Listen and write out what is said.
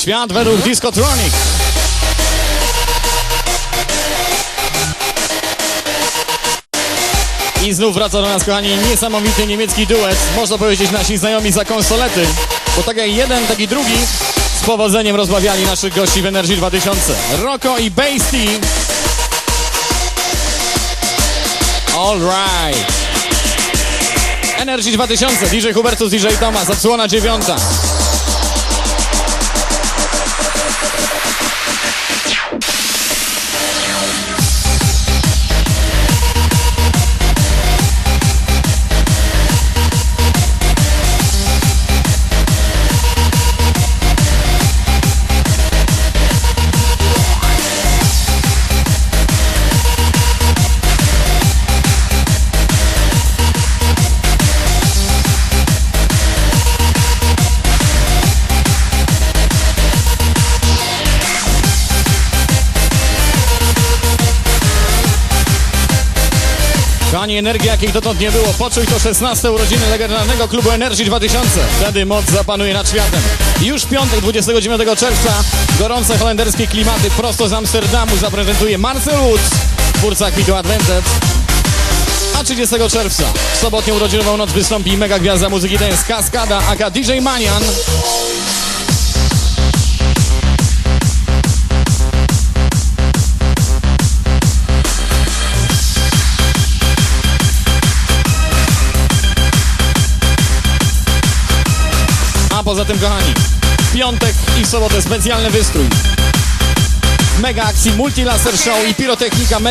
Świat według Discotronic. I znów wraca do nas, kochani, niesamowity niemiecki duet. Można powiedzieć nasi znajomi za konsolety. Bo tak jak jeden, tak i drugi z powodzeniem rozbawiali naszych gości w Energy 2000. Rocco i Bass T. All right. Energy 2000, DJ Hubertus, DJ Tomas, odsłona dziewiąta. Kochani, energia jakiej dotąd nie było. Poczuj to 16 urodziny legendarnego klubu Energy 2000. Wtedy moc zapanuje nad światem. Już piątek, 29 czerwca, gorące holenderskie klimaty prosto z Amsterdamu zaprezentuje Marcel Woods, twórca Kwitu Advented. A 30 czerwca, w sobotnią urodzinową noc wystąpi mega gwiazda muzyki dance Kaskada, aka DJ Manian. Poza tym, kochani, w piątek i w sobotę specjalny wystrój. Mega akcji, multilaser show i pirotechnika media